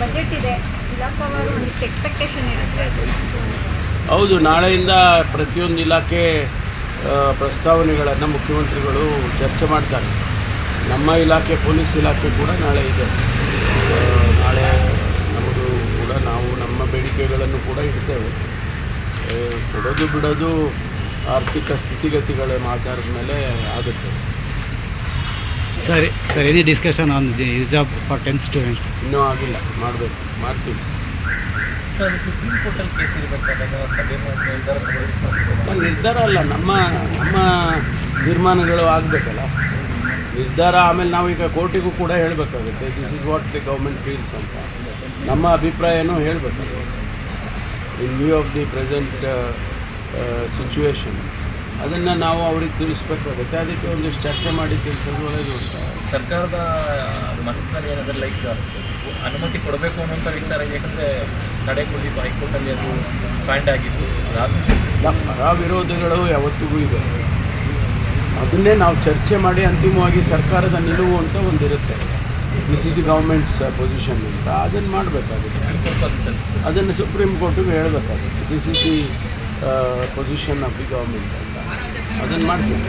Budget ಇದೆ. Expectation ಹೌದು, ನಾಳೆಯಿಂದ ಪ್ರತಿಯೊಂದು ಇಲಾಖೆ ಪ್ರಸ್ತಾವನೆಗಳನ್ನು ಮುಖ್ಯಮಂತ್ರಿಗಳು ಚರ್ಚೆ ಮಾಡ್ತಾರೆ. ನಮ್ಮ ಇಲಾಖೆ, ಪೊಲೀಸ್ ಇಲಾಖೆ ಕೂಡ ನಾಳೆ ಇದೆ. ನಾಳೆ ನಮ್ಮದು ಕೂಡ ನಾವು ನಮ್ಮ ಬೇಡಿಕೆಗಳನ್ನು ಕೂಡ ಇಡ್ತೇವೆ. ಕೊಡೋದು ಬಿಡೋದು ಆರ್ಥಿಕ ಸ್ಥಿತಿಗತಿಗಳ ಆಧಾರದ ಮೇಲೆ ಆಗುತ್ತೆ. Sir sir any discussion on the job for ten students ಇನ್ನೂ ಆಗಿಲ್ಲ ಮಾಡಬೇಕು ಮಾಡ್ತೀವಿ. ಸರ್ ಸುಪ್ರೀಂ ಕೋರ್ಟಲ್ಲಿ ಕೇಸ್ ಇರಬೇಕಾದಾಗ ಸಭೆ ನಿರ್ಧಾರ ಅಲ್ಲ ನಮ್ಮ ನಮ್ಮ ತೀರ್ಮಾನಗಳು ಆಗಬೇಕಲ್ಲ. ನಿರ್ಧಾರ ಆಮೇಲೆ ನಾವು ಈಗ ಕೋರ್ಟಿಗೂ ಕೂಡ ಹೇಳಬೇಕಾಗುತ್ತೆ this is what the government feels ಅಂತ. ನಮ್ಮ ಅಭಿಪ್ರಾಯನೂ ಹೇಳಬೇಕು. In view of the present situation ಅದನ್ನು ನಾವು ಅವ್ರಿಗೆ ತಿಳಿಸ್ಬೇಕಾಗುತ್ತೆ. ಅದಕ್ಕೆ ಒಂದಿಷ್ಟು ಚರ್ಚೆ ಮಾಡಿ ತಿಳಿಸೋದು ಒಳ್ಳೆಯದು ಅಂತ ಸರ್ಕಾರದ ಮನಸ್ಸಿನಲ್ಲಿ ಏನಾದರೂ ಲೈಕ್ ಅನುಮತಿ ಕೊಡಬೇಕು ಅನ್ನೋಂಥ ವಿಚಾರ ಏಕೆಂದರೆ ಯಾಕಂದರೆ ಕೊಡಿ ಹೈಕೋರ್ಟಲ್ಲಿ ಅದು ಸ್ಟ್ಯಾಂಡ್ ಆಗಿತ್ತು ಪರ ವಿರೋಧಗಳು ಯಾವತ್ತಿಗೂ ಇದೆ ಅದನ್ನೇ ನಾವು ಚರ್ಚೆ ಮಾಡಿ ಅಂತಿಮವಾಗಿ ಸರ್ಕಾರದ ನಿಲುವು ಅಂತ ಒಂದಿರುತ್ತೆ. This is the government's position ಅಂತ. ಅದನ್ನು ಮಾಡಬೇಕಾಗುತ್ತೆ. ಅದನ್ನು ಸುಪ್ರೀಂ ಕೋರ್ಟಿಗೆ ಹೇಳಬೇಕಾಗುತ್ತೆ. This is the position of the government ಅದನ್ನು ಮಾಡಬೇಕು